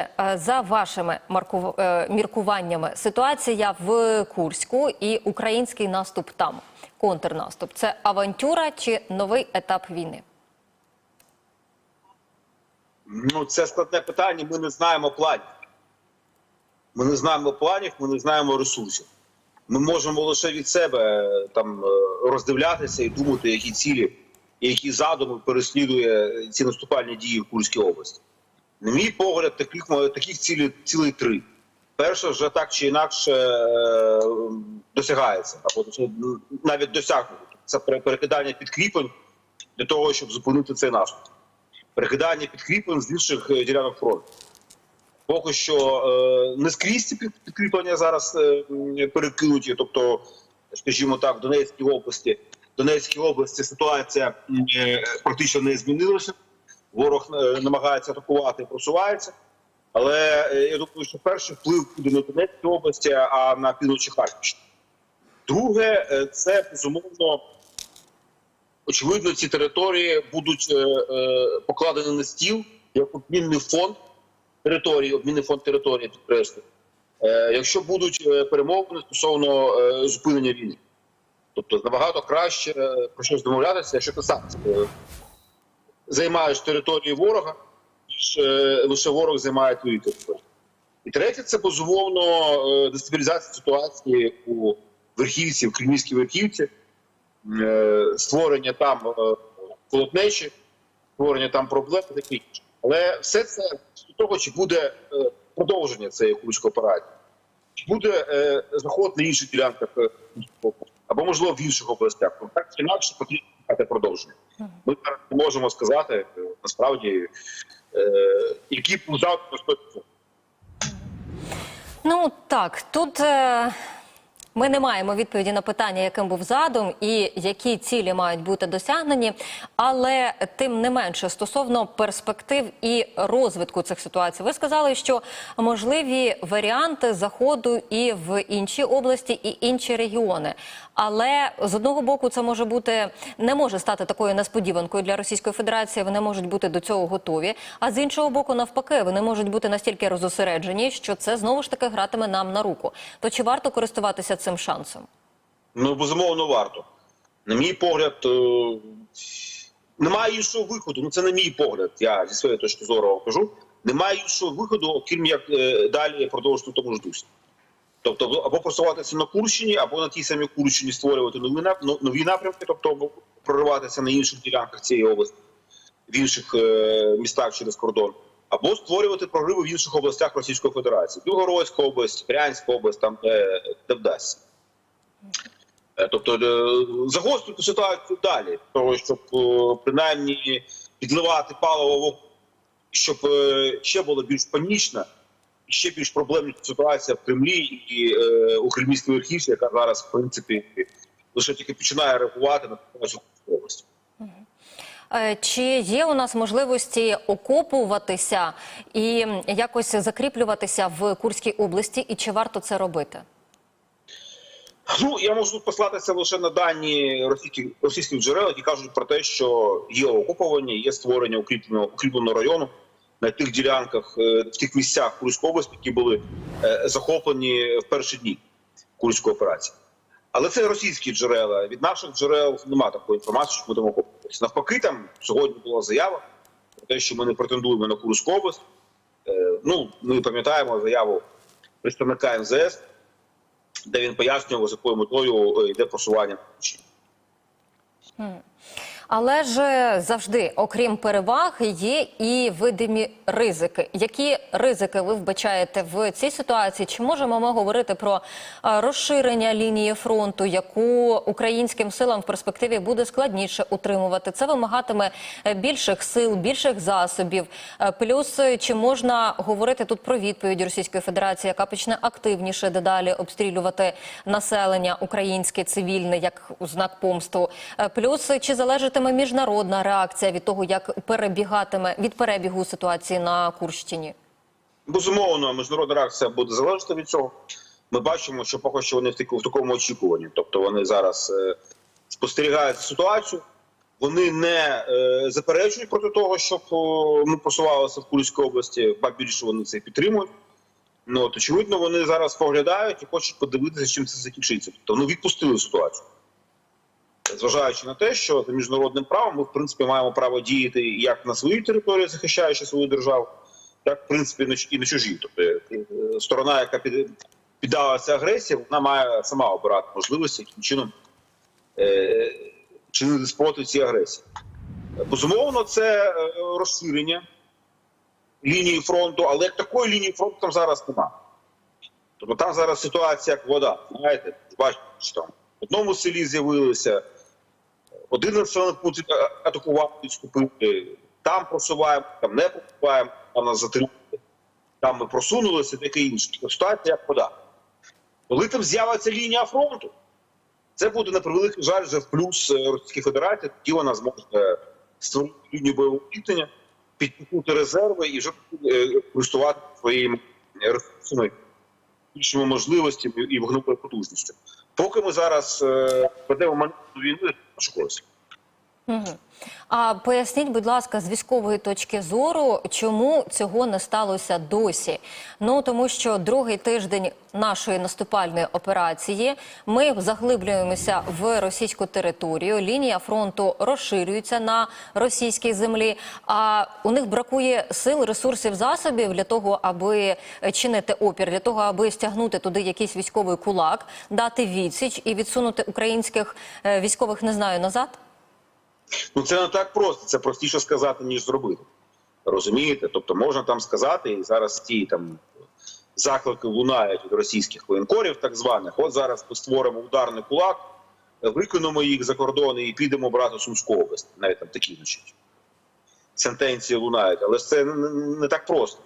Е, За вашими е, міркуваннями, ситуація в Курську і український наступ там, контрнаступ це авантюра чи новий етап війни? Ну, це складне питання. Ми не знаємо планів. Ми не знаємо планів, ми не знаємо ресурсів. Ми можемо лише від себе е, там роздивлятися і думати, які цілі які задуми переслідує ці наступальні дії в Курській області. На мій погляд, таких таких цілей цілей три. Перше, вже так чи інакше е, досягається, або ну, навіть досягнуто. Це перекидання підкріплень для того, щоб зупинити цей наступ перекидання підкріплень з інших е, ділянок фронту. Поки що е, не скрізь ці підкріплення зараз перекинуті. Тобто, скажімо так, в Донецькій області, в Донецькій області ситуація практично не змінилася. Ворог е, намагається атакувати і просувається. Але е, я думаю, що перший вплив буде в Донецькій області, а на півночі Харківщини. Друге, е, це безумовно очевидно, ці території будуть е, е, покладені на стіл як обмінний фонд території, обмінний фонд території підкреслю. Е, якщо будуть перемовини стосовно е, зупинення війни, тобто набагато краще про щось домовлятися, якщо ти сам е, займаєш територію ворога, ніж е, лише ворог займає твою територію. І третє, це безумовно е, дестабілізація ситуації у верхівці, в Кремлівській верхівці е, створення там колотнечі, створення там проблем таке інше. Але все це до того, чи буде продовження цієї курської операції, чи буде заход на інших ділянках або можливо в інших областях. Так чи інакше потрібно шукати продовження. Ми зараз не можемо сказати е, насправді, е, які завтра. Ну так, тут е, ми не маємо відповіді на питання, яким був задум і які цілі мають бути досягнені. Але тим не менше, стосовно перспектив і розвитку цих ситуацій, ви сказали, що можливі варіанти заходу і в інші області, і інші регіони. Але з одного боку, це може бути не може стати такою несподіванкою для Російської Федерації. Вони можуть бути до цього готові. А з іншого боку, навпаки, вони можуть бути настільки розосереджені, що це знову ж таки гратиме нам на руку. То чи варто користуватися цим шансом? Ну, безумовно, варто. На мій погляд, е, немає іншого виходу. Ну, це на мій погляд. Я зі своєї точки зору кажу. Немає іншого виходу, окрім як е, далі продовжити в тому ж дусі. Тобто, або просуватися на Курщині, або на тій самій Курщині створювати нові, ну, нові напрямки, тобто прориватися на інших ділянках цієї області, в інших е, містах через кордон, або створювати прориви в інших областях Російської Федерації. Білгородська область, Брянська область, там де, де вдасться. Е, Тобто е, загострити ситуацію далі, щоб е, принаймні підливати паливо, щоб е, ще було більш панічна, ще більш проблемна ситуація в Кремлі і е, у Кремлівській верхівці, яка зараз, в принципі, лише тільки починає реагувати на ситуацію області. Е, Чи є у нас можливості окопуватися і якось закріплюватися в Курській області, і чи варто це робити? Ну я можу послатися лише на дані російських російських джерел, які кажуть про те, що є окуповані, є створення укріпленого укріпленого району на тих ділянках, е, в тих місцях Курської області, які були е, захоплені в перші дні курської операції. Але це російські джерела. Від наших джерел немає такої інформації, що будемо окупуватися. Навпаки, там сьогодні була заява про те, що ми не претендуємо на Курську область. Е, Ну, ми пам'ятаємо заяву представника МЗС де він пояснював, з якою метою е, йде просування. Але ж завжди, окрім переваг, є і видимі ризики. Які ризики ви вбачаєте в цій ситуації? Чи можемо ми говорити про е, розширення лінії фронту, яку українським силам в перспективі буде складніше утримувати? Це вимагатиме е, більших сил, більших засобів. Е, Плюс чи можна говорити тут про відповідь Російської Федерації, яка почне активніше дедалі обстрілювати населення українське цивільне як знак помсту? Плюс чи залежатиме міжнародна реакція від того, як перебігатиме від перебігу ситуації на Курщині? Безумовно, міжнародна реакція буде залежати від цього. Ми бачимо, що поки що вони в такому очікуванні. Тобто вони зараз е, спостерігають ситуацію, вони не е, заперечують проти того, щоб ми просувалися в Курській області, ба більше вони це підтримують. Ну, от, очевидно, вони зараз поглядають і хочуть подивитися, чим це закінчиться. Тобто вони відпустили ситуацію. Зважаючи на те, що за міжнародним правом ми, в принципі, маємо право діяти як на своїй території, захищаючи свою державу, так, в принципі, і на ч- і на чужій. Тобто е, сторона, яка піддалася агресії, вона має сама обирати можливості, яким чином е, чинити спротив цій агресії. Безумовно, це е, розширення лінії фронту, але як такої лінії фронту там зараз немає. Тобто там зараз ситуація як вода. Знаєте, бачите, що там в одному селі з'явилися, один населений пункт а- атакували, відступили, там просуваємо, там не просуваємо, там нас затримали, там ми просунулися, таке інше. Ситуація як вода. Коли там з'явиться лінія фронту, це буде на превеликий жаль вже в плюс е, Російській Федерації, тоді вона зможе створити лінію бойового зіткнення, підтягнути резерви і вже е, користувати своїми ресурсами, іншими можливостями і вогневою потужністю. Поки ми зараз е, ведемо війну, це наша користь. А поясніть, будь ласка, з військової точки зору, чому цього не сталося досі? Ну тому що другий тиждень нашої наступальної операції ми заглиблюємося в російську територію. Лінія фронту розширюється на російській землі. А у них бракує сил, ресурсів, засобів для того, аби чинити опір, для того, аби стягнути туди якийсь військовий кулак, дати відсіч і відсунути українських е, військових, не знаю, назад. Ну це не так просто. Це простіше сказати, ніж зробити. Розумієте? Тобто можна там сказати, і зараз ті там заклики лунають від російських воєнкорів, так званих. От зараз ми створимо ударний кулак, виконуємо їх за кордони і підемо брати Сумську область. Навіть там такі значить. Сентенції лунають, але це не, так просто.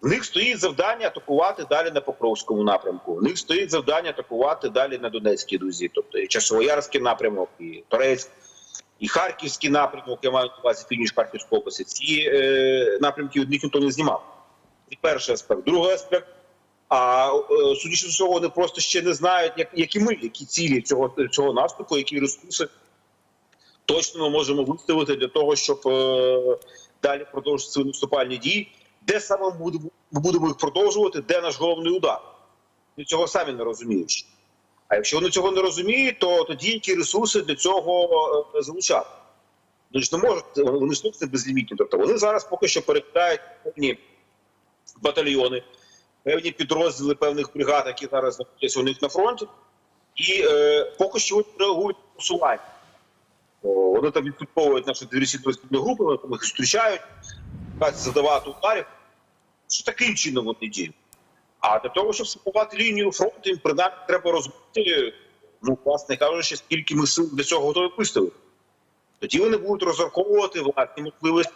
В них стоїть завдання атакувати далі на Покровському напрямку. В них стоїть завдання атакувати далі на Донецькій дузі, тобто і Часовоярський напрямок, і Торецьк, і Харківський напрямок, я маю на увазі північ Харківської області. Ці е, напрямки від них ніхто не знімав. Це перший аспект. Другий аспект. А е, судячи з усього, вони просто ще не знають, як, які ми, які цілі цього, цього наступу, які ресурси точно ми можемо виставити для того, щоб е, далі продовжити свої наступальні дії. Де саме ми будемо, ми їх продовжувати, де наш головний удар? Вони цього самі не розуміють. А якщо вони цього не розуміють, то тоді які ресурси для цього е, залучати? Вони ж не можуть, вони ж не безлімітні. Тобто вони зараз поки що перекидають певні батальйони, певні підрозділи певних бригад, які зараз знаходяться у них на фронті, і е, поки що вони реагують на просування. О, Вони там відслідковують наші диверсійні групи, вони там їх зустрічають, задавати ударів. Що таким чином вони діють? А для того, щоб сформувати лінію фронту, їм принаймні треба розуміти, ну, власне кажучи, скільки ми сил для цього готові виставити. Тоді вони будуть розраховувати власні можливості,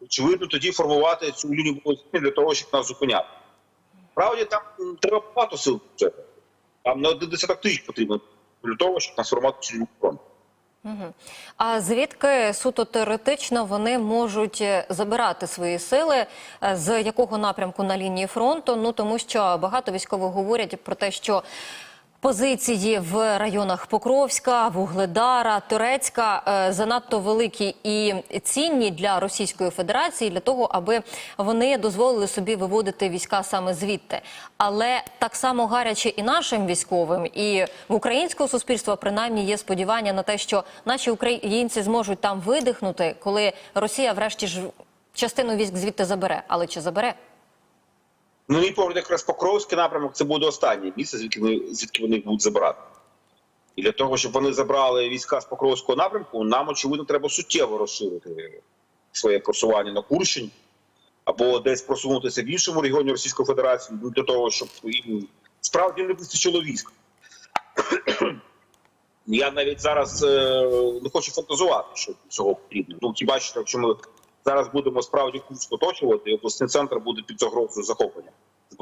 очевидно, тоді формувати цю лінію для того, щоб нас зупиняти. Справді там треба багато сил. Там на один десяток тисяч потрібно для того, щоб нас формувати цю лінію фронту. А звідки суто теоретично вони можуть е, забирати свої сили е, з якого напрямку на лінії фронту? Ну тому що багато військових говорять про те, що позиції в районах Покровська, Вугледара, Турецька е, занадто великі і цінні для Російської Федерації для того, аби вони дозволили собі виводити війська саме звідти. Але так само гаряче і нашим військовим, і в українського суспільства принаймні є сподівання на те, що наші українці зможуть там видихнути, коли Росія, врешті ж, частину військ звідти забере. Але чи забере? Ну, мій погляд, якраз Покровський напрямок це буде останнє місце, звідки вони, звідки вони будуть забирати. І для того, щоб вони забрали війська з Покровського напрямку, нам, очевидно, треба суттєво розширити своє просування на Курщині або десь просунутися в іншому регіоні Російської Федерації для того, щоб їм справді не вистачило військ. Я навіть зараз е, не хочу фантазувати, що цього потрібно. Ну, хіба що, якщо ми зараз будемо справді Курськ оточувати, обласний центр буде під загрозою захоплення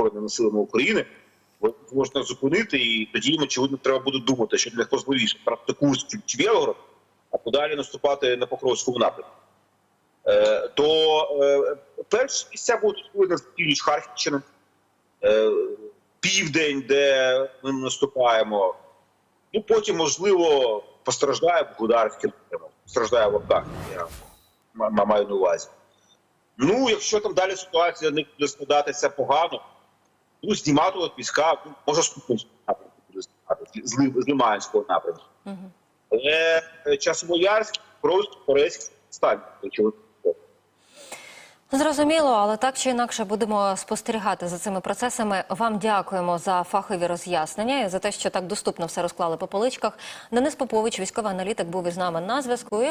збройними силами України, можна зупинити, і тоді їм, очевидно, треба буде думати, що для важливіше брати Курськ чи Білгород, а подалі наступати на Покровському напрямку. Е, то е, перші місця будуть з північ Харківщини, е, південь, де ми наступаємо. Ну потім, можливо, постраждає Бударський напрямок. страждає в. Я маю на увазі. Ну, якщо там далі ситуація не буде складатися погано, ну знімати от війська, ну, може з напрямку знімати, з, Ли- з Лиманського напрямку. Але е, Часовоярськ просто Корейськ стань. Зрозуміло, але так чи інакше будемо спостерігати за цими процесами. Вам дякуємо за фахові роз'яснення і за те, що так доступно все розклали по поличках. Денис Попович, військовий аналітик, був із нами на зв'язку.